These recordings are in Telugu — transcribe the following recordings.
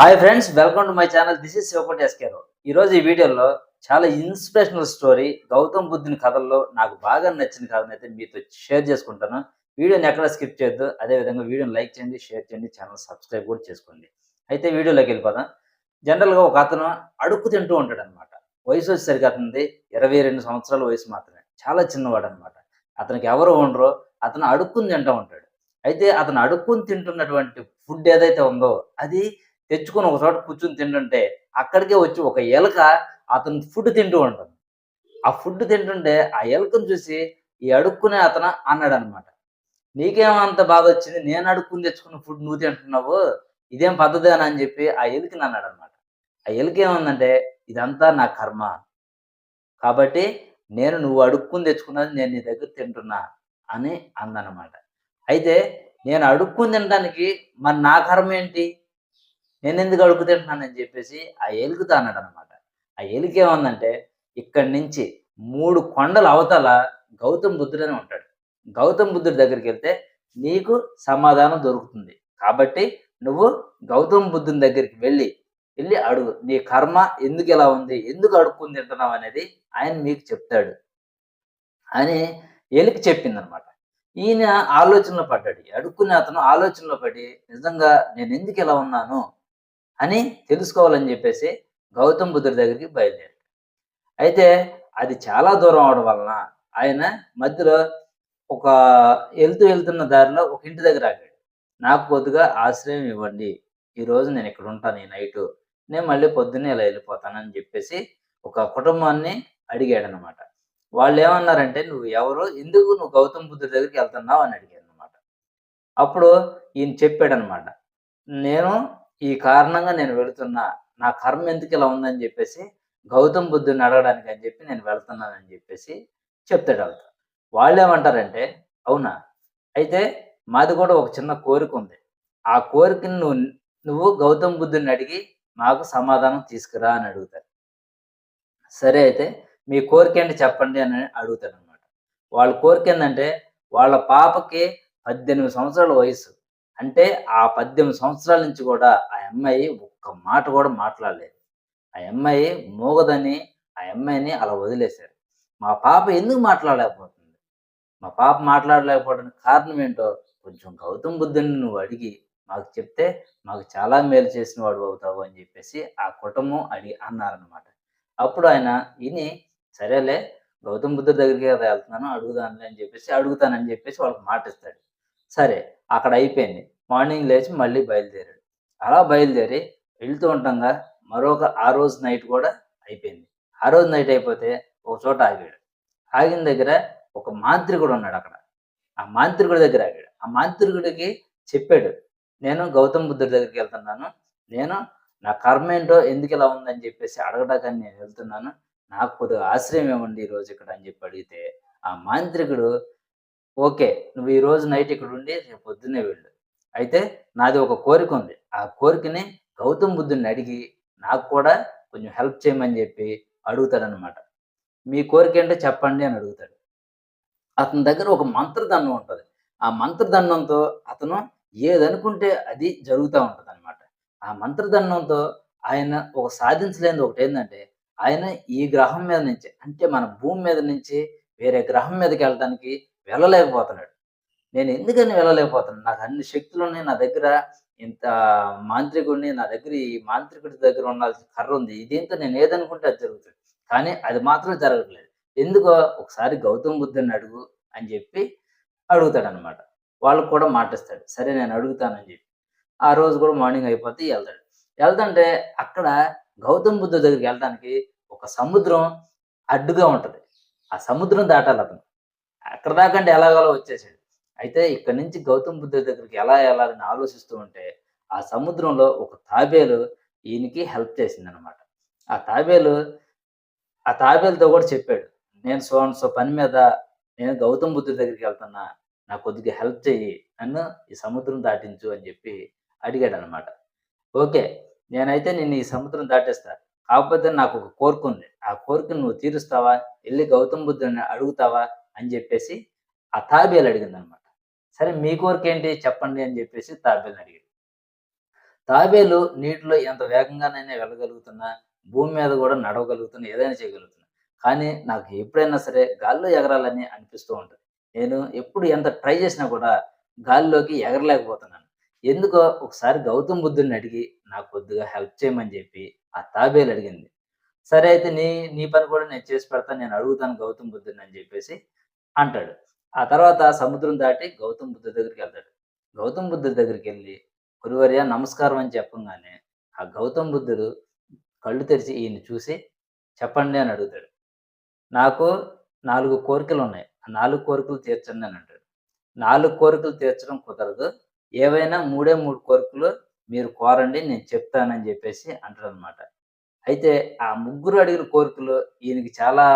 Hi friends welcome to my channel this is Sivakoti ఎస్కేరావు ఈ ఈ వీడియోలో చాలా ఇన్స్పిరేషనల్ స్టోరీ గౌతమ్ బుద్ధుని కథల్లో నాకు బాగా నచ్చిన కథను అయితే మీతో షేర్ చేసుకుంటాను. వీడియోని ఎక్కడ స్కిప్ చేయొద్దు. అదే విధంగా వీడియోని లైక్ చేయండి షేర్ చేయండి ఛానల్ సబ్స్క్రైబ్ కూడా చేసుకోండి. అయితే వీడియోలోకి వెళ్ళిపోదాం. జనరల్గా ఒక అతను అడుక్కు తింటూ ఉంటాడు అనమాట వయసు వచ్చేసరికి అతనిది ఇరవై రెండు సంవత్సరాల వయసు మాత్రమే. చాలా చిన్నవాడు అనమాట అతనికి ఎవరు ఉండరో అతను అడుక్కుని తింటూ ఉంటాడు. అయితే అతను అడుక్కుని తింటున్నటువంటి ఫుడ్ ఏదైతే ఉందో అది తెచ్చుకొని ఒక చోట కూర్చుని తింటుంటే అక్కడికే వచ్చి ఒక ఎలక అతను ఫుడ్ తింటూ ఉంటుంది. ఆ ఫుడ్ తింటుంటే ఆ ఎలకను చూసి ఈ అడుక్కునే అతను అన్నాడు అనమాట నీకేమంత బాధ వచ్చింది? నేను అడుక్కుని తెచ్చుకున్న ఫుడ్ నువ్వు తింటున్నావు? ఇదేం పద్ధతి అని చెప్పి ఆ ఎలికని అన్నాడు అనమాట ఆ ఎలిక ఏమందంటే ఇదంతా నా కర్మ. కాబట్టి నేను నువ్వు అడుక్కుని తెచ్చుకున్నది నేను నీ దగ్గర తింటున్నా అని అందనమాట అయితే నేను అడుక్కుని తినడానికి మరి నా కర్మ ఏంటి? నేను ఎందుకు అడుగుతుంటున్నానని చెప్పేసి ఆ ఏలుగుతా అన్నాడు అనమాట ఆ ఏలికేమందంటే ఇక్కడి నుంచి మూడు కొండల అవతల గౌతమ్ బుద్ధుడని ఉంటాడు. గౌతమ్ బుద్ధుడి దగ్గరికి వెళ్తే నీకు సమాధానం దొరుకుతుంది. కాబట్టి నువ్వు గౌతమ్ బుద్ధుని దగ్గరికి వెళ్ళి వెళ్ళి అడుగు. నీ కర్మ ఎందుకు ఇలా ఉంది? ఎందుకు అడుక్కుని తింటున్నావు అనేది ఆయన మీకు చెప్తాడు. అని ఎలికి చెప్పింది అనమాట ఈయన ఆలోచనలో పడ్డాడు. అడుక్కునే అతను ఆలోచనలో పడి నిజంగా నేను ఎందుకు ఇలా ఉన్నాను? అని తెలుసుకోవాలని చెప్పేసి గౌతమ్ బుద్ధుడి దగ్గరికి బయలుదేరాడు. అయితే అది చాలా దూరం అవడం వలన ఆయన మధ్యలో ఒక వెళ్తూ వెళ్తున్న దారిలో ఒక ఇంటి దగ్గర ఆగాడు. నాకు కొద్దిగా ఆశ్రయం ఇవ్వండి ఈరోజు నేను ఇక్కడ ఉంటాను ఈ నైటు నేను మళ్ళీ పొద్దున్నే ఇలా వెళ్ళిపోతానని చెప్పేసి ఒక కుటుంబాన్ని అడిగాడు అనమాట వాళ్ళు ఏమన్నారంటే నువ్వు ఎవరు? ఎందుకు నువ్వు గౌతమ్ బుద్ధుడి దగ్గరికి వెళ్తున్నావు? అని అడిగాడు అనమాట అప్పుడు ఈయన చెప్పాడనమాట నేను ఈ కారణంగా నేను వెళుతున్నా. నా కర్మ ఎందుకు ఇలా ఉందని చెప్పేసి గౌతమ్ బుద్ధుని అడగడానికి అని చెప్పి నేను వెళ్తున్నానని చెప్పేసి చెప్తాడు వాళ్ళతో వాళ్ళు ఏమంటారంటే అవునా? అయితే మాది కూడా ఒక చిన్న కోరిక ఉంది. ఆ కోరికని నువ్వు నువ్వు గౌతమ్ బుద్ధుని అడిగి మాకు సమాధానం తీసుకురా అని అడుగుతారు. సరే అయితే మీ కోరిక ఏంటి చెప్పండి అని అడుగుతాడు అనమాట వాళ్ళ కోరిక ఏంటంటే వాళ్ళ పాపకి పద్దెనిమిది సంవత్సరాల వయసు అంటే ఆ పద్దెనిమిది సంవత్సరాల నుంచి కూడా ఆ అమ్మాయి ఒక్క మాట కూడా మాట్లాడలేదు. ఆ అమ్మాయి మోగదని ఆ అమ్మాయిని అలా వదిలేశారు. మా పాప ఎందుకు మాట్లాడలేకపోతుంది? మా పాప మాట్లాడలేకపోవడానికి కారణం ఏంటో కొంచెం గౌతమ్ బుద్ధుని నువ్వు అడిగి మాకు చెప్తే మాకు చాలా మేలు చేసిన వాడు అవుతావు అని చెప్పేసి ఆ కుటుంబం అడిగి అన్నారనమాట అప్పుడు ఆయన విని సరేలే గౌతమ్ బుద్ధుడి దగ్గరికి కదా వెళ్తున్నాను అడుగుదానులే అని చెప్పేసి అడుగుతానని చెప్పేసి వాళ్ళకి మాట ఇస్తాడు సరే అక్కడ అయిపోయింది. మార్నింగ్ లేచి మళ్ళీ బయలుదేరాడు. అలా బయలుదేరి వెళ్తూ ఉండగా మరొక ఆ రోజు నైట్ కూడా అయిపోయింది. ఆ రోజు నైట్ అయిపోతే ఒక చోట ఆగాడు. ఆగిన దగ్గర ఒక మాంత్రికుడు ఉన్నాడు అక్కడ. ఆ మాంత్రికుడి దగ్గర ఆగాడు. ఆ మాంత్రికుడికి చెప్పాడు నేను గౌతమ్ బుద్ధుడి దగ్గరికి వెళ్తున్నాను. నేను నా కర్మ ఏంటో ఎందుకు ఇలా ఉందని చెప్పేసి అడగడానికి నేను వెళ్తున్నాను. నాకు కొద్దిగా ఆశ్రయం ఇవ్వండి ఈ రోజు ఇక్కడ అని చెప్పి అడిగితే ఆ మాంత్రికుడు ఓకే నువ్వు ఈ రోజు నైట్ ఇక్కడ ఉండి రేపు పొద్దున్నే వెళ్ళు. అయితే నాది ఒక కోరిక ఉంది. ఆ కోరికని గౌతమ్ బుద్ధుని అడిగి నాకు కూడా కొంచెం హెల్ప్ చేయమని చెప్పి అడుగుతాడనమాట మీ కోరిక ఏంటో చెప్పండి అని అడుగుతాడు. అతని దగ్గర ఒక మంత్రదండం ఉంటుంది. ఆ మంత్రదండంతో అతను ఏదనుకుంటే అది జరుగుతూ ఉంటుంది అనమాట ఆ మంత్రదండంతో ఆయన ఒక సాధించలేనిది ఒకటి ఏంటంటే ఆయన ఈ గ్రహం మీద నుంచి అంటే మన భూమి మీద నుంచి వేరే గ్రహం మీదకి వెళ్ళడానికి వెళ్ళలేకపోతున్నాడు. నేను ఎందుకని వెళ్ళలేకపోతున్నాను? నాకు అన్ని శక్తులు ఉన్నాయి నా దగ్గర ఇంత మాంత్రికుడిని నా దగ్గర ఈ మాంత్రికుడి దగ్గర ఉండాల్సిన కర్ర ఉంది. దీంతో నేను ఏదనుకుంటే అది జరుగుతుంది. కానీ అది మాత్రం జరగట్లేదు. ఎందుకో ఒకసారి గౌతమ్ బుద్ధుని అడుగు అని చెప్పి అడుగుతాడు అనమాట వాళ్ళకు కూడా మాటిస్తాడు. సరే నేను అడుగుతానని చెప్పి. ఆ రోజు కూడా మార్నింగ్ అయిపోతే వెళ్తాడు. వెళ్తుంటే అక్కడ గౌతమ్ బుద్ధుడి దగ్గరికి వెళ్ళడానికి ఒక సముద్రం అడ్డుగా ఉంటుంది. ఆ సముద్రం దాటాలి అతను. అక్కడ దాకంటే ఎలాగోలా వచ్చేసాడు. అయితే ఇక్కడ నుంచి గౌతమ్ బుద్ధుడి దగ్గరికి ఎలా వెళ్ళాలని ఆలోచిస్తూ ఉంటే ఆ సముద్రంలో ఒక తాబేలు ఈయనకి హెల్ప్ చేసింది అనమాట ఆ తాబేలు ఆ తాబేలుతో కూడా చెప్పాడు నేను సో అండ్ సో పని మీద నేను గౌతమ్ బుద్ధుడి దగ్గరికి వెళ్తున్నా నాకు కొద్దిగా హెల్ప్ చెయ్యి నన్ను ఈ సముద్రం దాటించు అని చెప్పి అడిగాడు అనమాట ఓకే నేనైతే నేను ఈ సముద్రం దాటేస్తా కాకపోతే నాకు ఒక కోరిక ఉంది. ఆ కోరికను నువ్వు తీరుస్తావా? వెళ్ళి గౌతమ్ బుద్ధుని అడుగుతావా? అని చెప్పేసి ఆ తాబేలు అడిగింది అనమాట సరే మీ కోరిక ఏంటి? చెప్పండి అని చెప్పేసి తాబేలు అడిగాడు. తాబేలు నీటిలో ఎంత వేగంగానైనా వెళ్ళగలుగుతున్నా భూమి మీద కూడా నడవగలుగుతున్నా ఏదైనా చేయగలుగుతున్నా. కానీ నాకు ఎప్పుడైనా సరే గాల్లో ఎగరాలని అనిపిస్తూ ఉంటుంది. నేను ఎప్పుడు ఎంత ట్రై చేసినా కూడా గాల్లోకి ఎగరలేకపోతున్నాను. ఎందుకో ఒకసారి గౌతమ్ బుద్ధుడిని అడిగి నాకు కొద్దిగా హెల్ప్ చేయమని చెప్పి ఆ తాబేలు అడిగింది. సరే అయితే నీ నీ పని కూడా నేను చేసి పెడతాను నేను అడుగుతాను గౌతమ్ బుద్ధుడిని అని చెప్పేసి అంటాడు. ఆ తర్వాత సముద్రం దాటి గౌతమ్ బుద్ధుడి దగ్గరికి వెళ్తాడు. గౌతమ్ బుద్ధుడి దగ్గరికి వెళ్ళి గురువర్య నమస్కారం అని చెప్పంగానే ఆ గౌతమ్ బుద్ధుడు కళ్ళు తెరిచి ఈయన చూసి చెప్పండి అని అడుగుతాడు. నాకు నాలుగు కోరికలు ఉన్నాయి. ఆ నాలుగు కోరికలు తీర్చండి అని అంటాడు. నాలుగు కోరికలు తీర్చడం కుదరదు. ఏవైనా మూడే మూడు కోరికలు మీరు కోరండి నేను చెప్తానని చెప్పేసి అంటాడు అనమాట అయితే ఆ ముగ్గురు అడిగిన కోరికలు ఈయనకి చాలా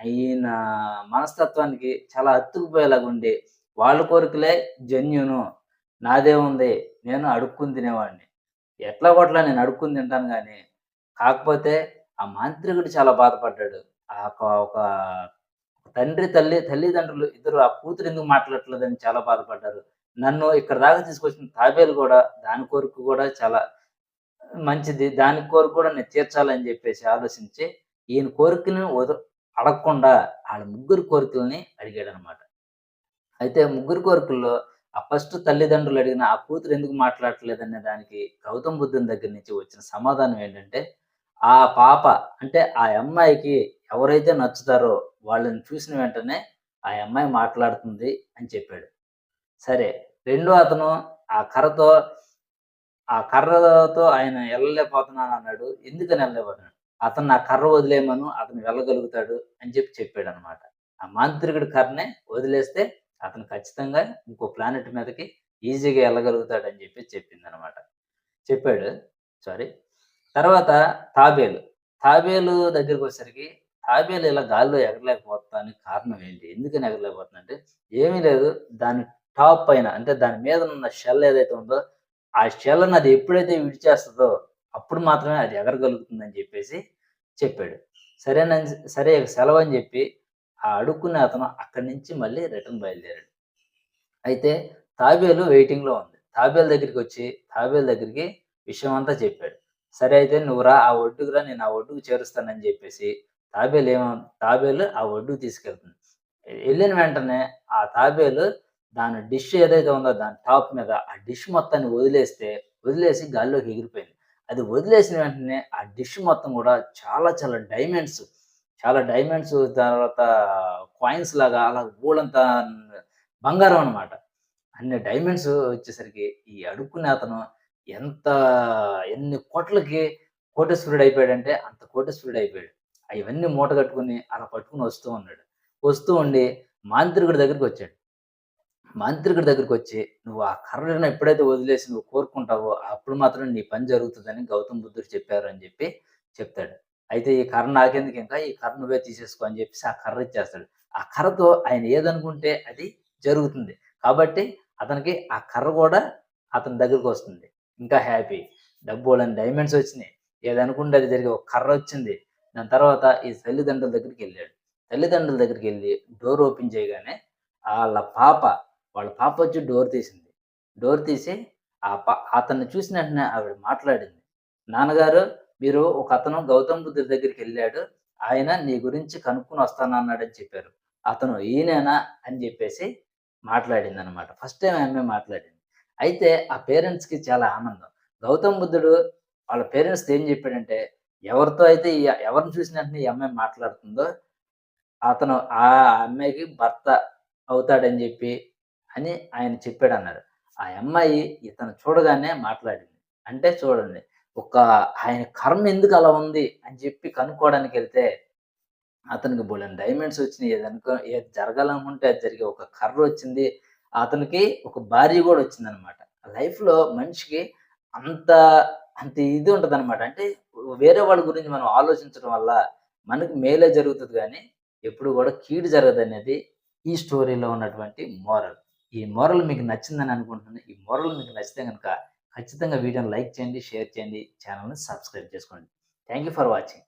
ఆయన మనస్తత్వానికి చాలా అత్తుకుపోయేలాగా ఉండి వాళ్ళ కోరికలే జన్యును. నాదే ఉంది. నేను అడుక్కుని తినేవాడిని. ఎట్లా కొట్లా నేను అడుక్కుని తింటాను కానీ కాకపోతే ఆ మాంత్రికుడు చాలా బాధపడ్డాడు. ఆ ఒక ఒక తండ్రి తల్లి తల్లిదండ్రులు ఇద్దరు ఆ కూతురు ఎందుకు మాట్లాడట్లేదని చాలా బాధపడ్డారు. నన్ను ఇక్కడ దాకా తీసుకొచ్చిన తాబేలు కూడా దాని కోరిక కూడా చాలా మంచిది. దాని కోరిక కూడా నేను తీర్చాలని చెప్పేసి ఆలోచించి ఈయన కోరికను వద అడగకుండా వాళ్ళ ముగ్గురు కోరికల్ని అడిగాడు అనమాట అయితే ముగ్గురు కోరికల్లో ఆ ఫస్ట్ తల్లిదండ్రులు అడిగిన ఆ కూతురు ఎందుకు మాట్లాడట్లేదనే దానికి గౌతమ్ బుద్ధుని దగ్గర నుంచి వచ్చిన సమాధానం ఏంటంటే ఆ పాప అంటే ఆ అమ్మాయికి ఎవరైతే నచ్చుతారో వాళ్ళని చూసిన వెంటనే ఆ అమ్మాయి మాట్లాడుతుంది అని చెప్పాడు. సరే రెండో అతను ఆ కర్రతో ఆ కర్రతో ఆయన వెళ్ళలేకపోతున్నాను అన్నాడు ఎందుకని వెళ్ళలేకపోతున్నాడు అతను నా కర్ర వదిలేయమను అతను వెళ్ళగలుగుతాడు అని చెప్పి చెప్పాడు అనమాట ఆ మాంత్రికుడి కర్రనే వదిలేస్తే అతను ఖచ్చితంగా ఇంకో ప్లానెట్ మీదకి ఈజీగా వెళ్ళగలుగుతాడు అని చెప్పి చెప్పింది అనమాట చెప్పాడు సారీ తర్వాత తాబేలు. తాబేలు దగ్గరికి వచ్చేసరికి తాబేలు ఇలా గాల్లో ఎగరలేకపోతానికి కారణం ఏంటి? ఎందుకని ఎగరలేకపోతుందంటే ఏమీ లేదు దాని టాప్ పైన అంటే దాని మీద ఉన్న షెల్ ఏదైతే ఉందో ఆ షెల్ అది ఎప్పుడైతే విడిచేస్తుందో అప్పుడు మాత్రమే అది ఎగరగలుగుతుందని చెప్పేసి చెప్పాడు. సరేనని సరే సెలవు అని చెప్పి ఆ అడుక్కునే అతను అక్కడి నుంచి మళ్ళీ రిటర్న్ బయలుదేరాడు. అయితే తాబేలు వెయిటింగ్లో ఉంది. తాబేలు దగ్గరికి వచ్చి తాబేలు దగ్గరికి విషయం అంతా చెప్పాడు. సరే అయితే నువ్వు రా ఆ ఒడ్డుకు రా నేను ఆ ఒడ్డుకు చేరుస్తానని చెప్పేసి తాబేలు ఏమో తాబేలు ఆ ఒడ్డుకు తీసుకెళ్తుంది. వెళ్ళిన వెంటనే ఆ తాబేలు దాని డిష్ ఏదైతే ఉందో దాని టాప్ మీద ఆ డిష్ మొత్తాన్ని వదిలేస్తే వదిలేసి గాల్లోకి ఎగిరిపోయింది. అది వదిలేసిన వెంటనే ఆ డిష్ మొత్తం కూడా చాలా చాలా డైమండ్స్ చాలా డైమండ్స్ తర్వాత కాయిన్స్ లాగా అలా ఊళ్ళంతా బంగారం అనమాట అన్ని డైమండ్స్ వచ్చేసరికి ఈ అడుక్కునే అతను ఎంత ఎన్ని కోట్లకి కోటేశ్వరుడు అయిపోయాడంటే అంత కోటేశ్వరుడు అయిపోయాడు. అవన్నీ మూట కట్టుకుని అలా పట్టుకుని వస్తూ ఉన్నాడు. వస్తూ ఉండి మాంత్రికుడి దగ్గరికి వచ్చాడు. మాంత్రికుడి దగ్గరికి వచ్చి నువ్వు ఆ కర్రను ఎప్పుడైతే వదిలేసి నువ్వు కోరుకుంటావో అప్పుడు మాత్రం నీ పని జరుగుతుందని గౌతమ్ బుద్ధుడు చెప్పారు అని చెప్పి చెప్తాడు. అయితే ఈ కర్ర నాకెందుకు ఇంకా? ఈ కర్ర నువ్వే తీసేసుకో అని చెప్పేసి ఆ కర్ర ఇచ్చేస్తాడు. ఆ కర్రతో ఆయన ఏదనుకుంటే అది జరుగుతుంది. కాబట్టి అతనికి ఆ కర్ర కూడా అతని దగ్గరికి వస్తుంది. ఇంకా హ్యాపీ. డబ్బు డైమండ్స్ వచ్చినాయి. ఏదనుకుంటే అది జరిగే ఒక కర్ర వచ్చింది. దాని తర్వాత ఈ తల్లిదండ్రుల దగ్గరికి వెళ్ళాడు. తల్లిదండ్రుల దగ్గరికి వెళ్ళి డోర్ ఓపెన్ చేయగానే వాళ్ళ పాప వాళ్ళ పాప వచ్చి డోర్ తీసింది. డోర్ తీసి ఆ పా అతన్ని చూసిన వెంటనే ఆవిడ మాట్లాడింది. నాన్నగారు మీరు ఒక అతను గౌతమ్ బుద్ధుడి దగ్గరికి వెళ్ళాడు. ఆయన నీ గురించి కనుక్కొని వస్తానన్నాడని చెప్పారు. అతను ఈయనేనా? అని చెప్పేసి మాట్లాడింది అనమాట ఫస్ట్ టైం ఆమె మాట్లాడింది. అయితే ఆ పేరెంట్స్కి చాలా ఆనందం. గౌతమ్ బుద్ధుడు వాళ్ళ పేరెంట్స్ ఏం చెప్పాడంటే ఎవరితో అయితే ఈ ఎవరిని చూసిన వెంటనే ఈ అమ్మాయి మాట్లాడుతుందో అతను ఆ అమ్మాయికి భర్త అవుతాడని చెప్పి అని ఆయన చెప్పాడు అన్నారు ఆ అమ్మాయి ఇతను చూడగానే మాట్లాడింది. అంటే చూడండి ఒక ఆయన కర్మ ఎందుకు అలా ఉంది అని చెప్పి కనుక్కోవడానికి వెళ్తే అతనికి బోలెన్ డైమండ్స్ వచ్చినాయి. ఏదనుకో ఏది జరగాలనుకుంటే అది జరిగే ఒక కర్ర వచ్చింది. అతనికి ఒక భార్య కూడా వచ్చింది అనమాట లైఫ్లో మనిషికి అంత అంత ఇది ఉంటుంది అనమాట అంటే వేరే వాళ్ళ గురించి మనం ఆలోచించడం వల్ల మనకు మేలే జరుగుతుంది కానీ ఎప్పుడు కూడా కీడు జరగదు అనేది ఈ స్టోరీలో ఉన్నటువంటి మోరల్ ఈ మోరల్ మీకు నచ్చిందని అనుకుంటున్నాను. ఈ మోరల్ మీకు నచ్చితే కనుక ఖచ్చితంగా వీడియోని లైక్ చేయండి షేర్ చేయండి ఛానల్ని సబ్స్క్రైబ్ చేసుకోండి. Thank you for watching.